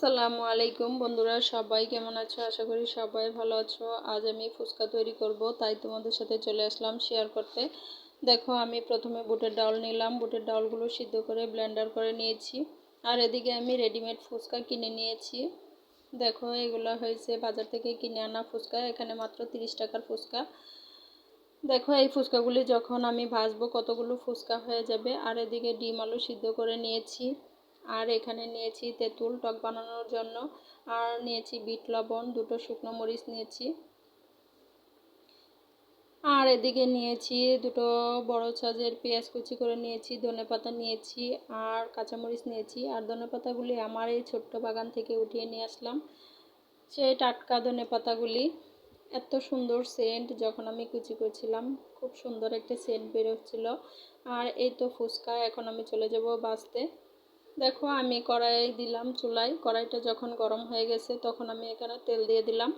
আসসালামু আলাইকুম বন্ধুরা, সবাই কেমন আছো? আশা করি সবাই ভালো আছো। আজ আমি ফুচকা তৈরি করব, তাই তোমাদের সাথে চলে আসলাম শেয়ার করতে। দেখো, আমি প্রথমে বুটের ডাল নিলাম। বুটের ডালগুলো সিদ্ধ করে ব্লেন্ডার করে নিয়েছি। আর এদিকে আমি রেডিমেড ফুচকা কিনে নিয়েছি। দেখো, এগুলো হয়েছে বাজার থেকে কিনে আনা ফুচকা, এখানে মাত্র তিরিশ টাকার ফুচকা। দেখো, এই ফুচকাগুলি যখন আমি ভাজবো, কতগুলো ফুচকা হয়ে যাবে। আর এদিকে ডিম আলু সিদ্ধ করে নিয়েছি। আর এখানে নিয়েছি তেঁতুল টক বানানোর জন্য। আর নিয়েছি বিট লবণ, দুটো শুকনো মরিচ নিয়েছি। আর এদিকে নিয়েছি দুটো বড় সাজের পেঁয়াজ কুচি করে নিয়েছি, ধনে পাতা নিয়েছি, আর কাঁচামরিচ নিয়েছি। আর ধনে পাতাগুলি আমার এই ছোট্ট বাগান থেকে উঠিয়ে নিয়ে আসলাম। সেই টাটকা ধনে পাতাগুলি। এত সুন্দর সেন্ট যখন আমি কুচি করছিলাম, খুব সুন্দর একটা সেন্ট বেরোচ্ছিল আর এই তো ফুচকা, এখন আমি চলে যাব বাঁচতে। দেখো, আমি কড়াই দিলাম চুলায়। কড়াইটা যখন গরম হয়ে গেছে, তখন আমি এখানে তেল দিয়ে দিলাম।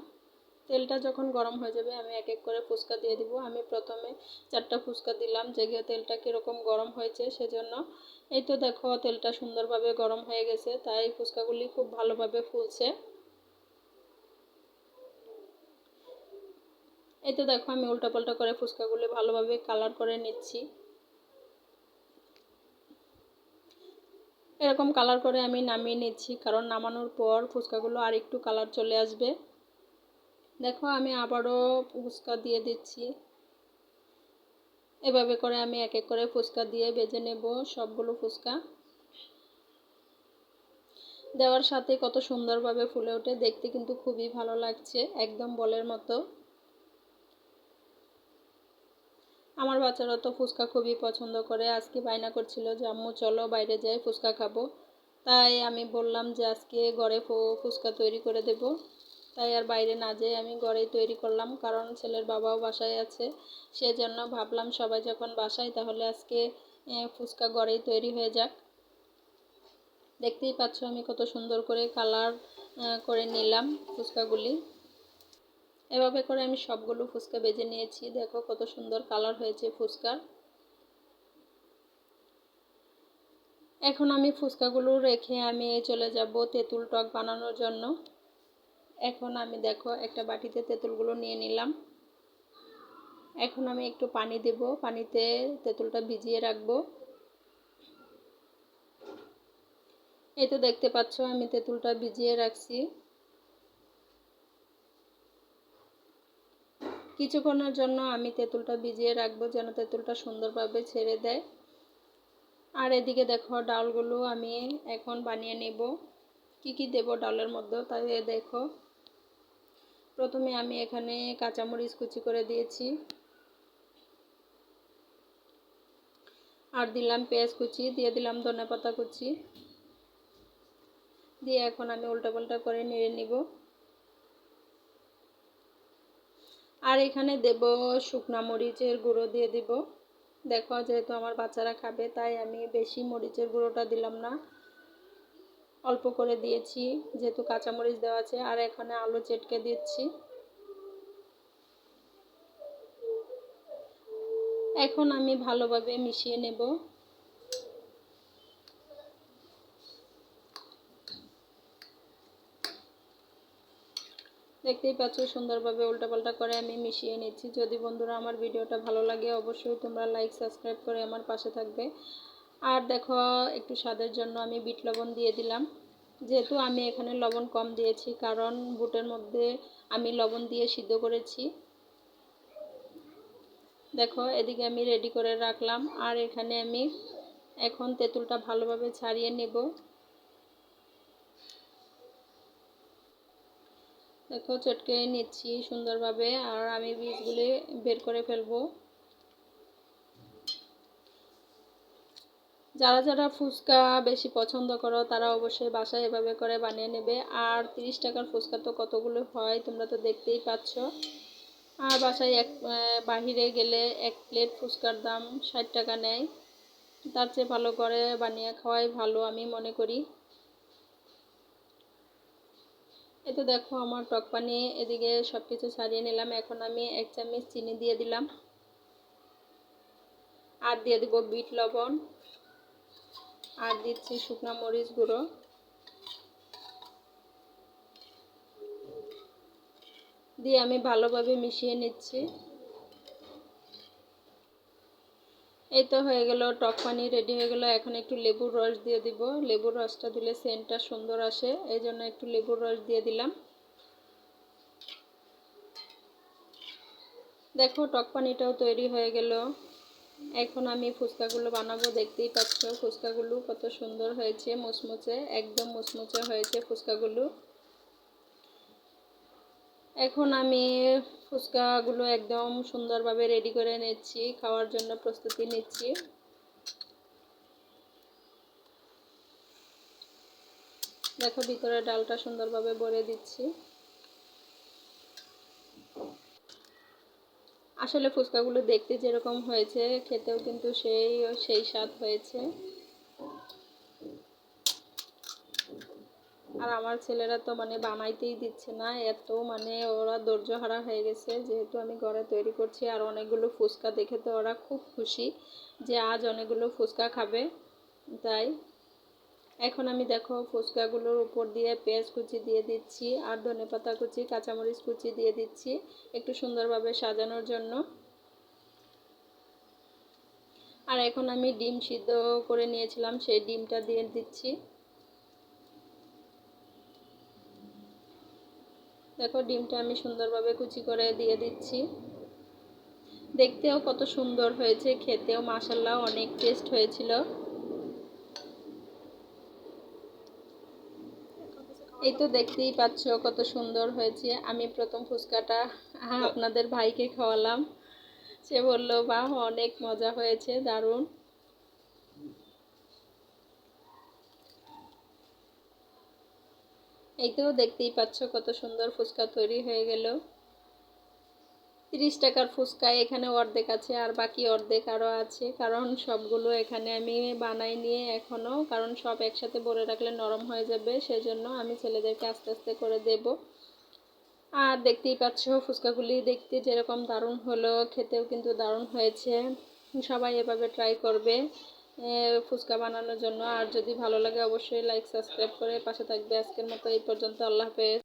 তেলটা যখন গরম হয়ে যাবে, আমি এক এক করে ফুচকা দিয়ে দিব। আমি প্রথমে চারটা ফুচকা দিলাম জেগে তেলটা কীরকম গরম হয়েছে সেজন্য। এই তো দেখো, তেলটা সুন্দরভাবে গরম হয়ে গেছে, তাই ফুচকাগুলি খুব ভালোভাবে ফুলছে। এই তো দেখো, আমি উল্টাপাল্টা করে ফুচকাগুলি ভালোভাবে কালার করে নিচ্ছি। এরকম কালার করে আমি নামিয়ে নিচ্ছি, কারণ নামানোর পর ফুচকাগুলো আর একটু কালার চলে আসবে। দেখো আমি আবারও ফুচকা দিয়ে দিচ্ছি। এভাবে করে আমি এক এক করে ফুচকা দিয়ে বেজে নেব সবগুলো ফুচকা। দেওয়ার সাথে কত সুন্দরভাবে ফুলে ওঠে, দেখতে কিন্তু খুবই ভালো লাগছে, একদম বলের মতো। আমার বাচ্চারা তো ফুচকা খুবই পছন্দ করে। আজকে বায়না করছিল যে, আম্মু, চলো বাইরে যাই, ফুচকা খাব। তাই আমি বললাম যে, আজকে ঘরে ফুচকা তৈরি করে দেব। তাই আর বাইরে না যেয়ে আমি ঘরেই তৈরি করলাম, কারণ ছেলের বাবাও বাসায় আছে। সেজন্য ভাবলাম সবাই যখন বাসায়, তাহলে আজকে ফুচকা ঘরেই তৈরি হয়ে যাক। দেখতেই পাচ্ছ আমি কত সুন্দর করে কালার করে নিলাম ফুচকাগুলি। এভাবে করে আমি সবগুলো ফুচকা বেজে নিয়েছি। দেখো কত সুন্দর কালার হয়েছে ফুচকার। এখন আমি ফুচকাগুলো রেখে আমি চলে যাব তেঁতুল টক বানানোর জন্য। এখন আমি দেখো একটা বাটিতে তেঁতুলগুলো নিয়ে নিলাম। এখন আমি একটু পানি দেব, পানিতে তেঁতুলটা ভিজিয়ে রাখব। এই তো দেখতে পাচ্ছ আমি তেঁতুলটা ভিজিয়ে রাখছি। কিছুক্ষণের জন্য আমি তেঁতুলটা ভিজিয়ে রাখব যেন তেঁতুলটা সুন্দরভাবে ছেড়ে দেয়। আর এদিকে দেখো ডালগুলো আমি এখন বানিয়ে নেব। কি কি দেব ডালের মধ্যে তাই দেখো। প্রথমে আমি এখানে কাঁচামরিচ কুচি করে দিয়েছি। আর দিলাম পেঁয়াজ কুচি, দিয়ে দিলাম ধনে পাতা কুচি। দিয়ে এখন আমি উল্টা পাল্টা করে নেড়ে নিব। আর এখানে দেব শুকনা মরিচের গুঁড়ো দিয়ে দিব। দেখো, যেহেতু আমার বাচ্চারা খাবে, তাই আমি বেশি মরিচের গুঁড়োটা দিলাম না। অল্প করে দিয়েছি, যেহেতু কাঁচামরিচ দেওয়া আছে, আর এখানে আলু চেটকে দিচ্ছি। এখন আমি ভালোভাবে মিশিয়ে নেব। দেখতেই পাচ্ছ, সুন্দরভাবে উল্টাপাল্টা করে আমি মিশিয়ে নিচ্ছি। যদি বন্ধুরা আমার ভিডিওটা ভালো লাগে, অবশ্যই তোমরা লাইক সাবস্ক্রাইব করে আমার পাশে থাকবে। আর দেখো, একটু স্বাদের জন্য আমি বিট লবণ দিয়ে দিলাম। যেহেতু আমি এখানে লবণ কম দিয়েছি, কারণ বুটের মধ্যে আমি লবণ দিয়ে সিদ্ধ করেছি। দেখো, এদিকে আমি রেডি করে রাখলাম। আর এখানে আমি এখন তেঁতুলটা ভালোভাবে ছাড়িয়ে নেব। দেখো, চটকে নিচ্ছি সুন্দরভাবে, আর আমি বীজগুলি বের করে ফেলব। যারা যারা ফুচকা বেশি পছন্দ করো, তারা অবশ্যই বাসায় এভাবে করে বানিয়ে নেবে। আর তিরিশ টাকার ফুচকা তো কতগুলো হয়, তোমরা তো দেখতেই পাচ্ছ। আর বাসায় এক বাহিরে গেলে এক প্লেট ফুচকার দাম ষাট টাকা নেয়। তার চেয়ে ভালো করে বানিয়ে খাওয়াই ভালো, আমি মনে করি। এতো দেখো আমার টক পানি এদিকে সব কিছু ছাড়িয়ে নিলাম। এখন আমি এক চামচ চিনি দিয়ে দিলাম। আর দিয়ে দেবো বিট লবণ। আর দিচ্ছি শুকনা মরিচ গুঁড়ো। দিয়ে আমি ভালোভাবে মিশিয়ে নিচ্ছি। এই তো হয়ে গেল, টক পানি রেডি হয়ে গেল। এখন একটু লেবুর রস দিয়ে দিব। লেবুর রসটা দিলে সেন্টটা সুন্দর আসে, এই জন্য একটু লেবুর রস দিয়ে দিলাম। দেখো, টক পানিটাও তৈরি হয়ে গেল। এখন আমি ফুচকাগুলো বানাবো, দেখতেই পাচ্ছ ফুচকাগুলো কত সুন্দর হয়েছে, মুচমুচে, একদম মুচমুচে হয়েছে ফুচকাগুলো। এখন আমি ফুচকাগুলো একদম সুন্দরভাবে রেডি করে নিচ্ছি, খাওয়ার জন্য প্রস্তুতি নিচ্ছি। দেখো ভিতরে ডালটা সুন্দরভাবে ভরে দিচ্ছি। আসলে ফুচকাগুলো দেখতে যেরকম হয়েছে, খেতেও কিন্তু সেই সেই স্বাদ হয়েছে। আর আমার ছেলেরা তো মানে বানাইতেই দিচ্ছে না, এত মানে ওরা ধৈর্য হারা হয়ে গেছে। যেহেতু আমি ঘরে তৈরি করছি আর অনেকগুলো ফুচকা দেখে তো ওরা খুব খুশি যে আজ অনেকগুলো ফুচকা খাবে। তাই এখন আমি দেখো ফুচকাগুলোর উপর দিয়ে পেঁয়াজ কুচি দিয়ে দিচ্ছি আর ধনে পাতা কুচি, কাঁচামরিচ কুচি দিয়ে দিচ্ছি একটু সুন্দরভাবে সাজানোর জন্য। আর এখন আমি ডিম সিদ্ধ করে নিয়েছিলাম, সেই ডিমটা দিয়ে দিচ্ছি। দেখো ডিমটা আমি সুন্দরভাবে কুচি করে দিয়ে দিচ্ছি। দেখতেও কত সুন্দর হয়েছে, খেতেও মাসাল্লাহ অনেক টেস্ট হয়েছিল। এই তো দেখতেই পাচ্ছ কত সুন্দর হয়েছে। আমি প্রথম ফুচকাটা আপনাদের ভাইকে খাওয়ালাম। সে বলল বা অনেক মজা হয়েছে, দারুণ। এই দেখতেই পাচ্ছ কত সুন্দর ফুচকা তৈরি হয়ে গেল। তিরিশ টাকার ফুচকা এখানে অর্ধেক আছে আর বাকি অর্ধেক আরও আছে, কারণ সবগুলো এখানে আমি বানাই নিয়ে এখনও কারণ সব একসাথে ভরে রাখলে নরম হয়ে যাবে, সেজন্য আমি ছেলেদেরকে আস্তে আস্তে করে দেব। আর দেখতেই পাচ্ছ ফুচকাগুলি দেখতে যেরকম দারুণ হলো, খেতেও কিন্তু দারুণ হয়েছে। সবাই এভাবে ট্রাই করবে। ফুচকা বানানোর জন্য। আর যদি ভালো লাগে, অবশ্যই লাইক সাবস্ক্রাইব করে পাশে থাকবে। আজকের মতো এই পর্যন্ত। আল্লাহ হাফেজ।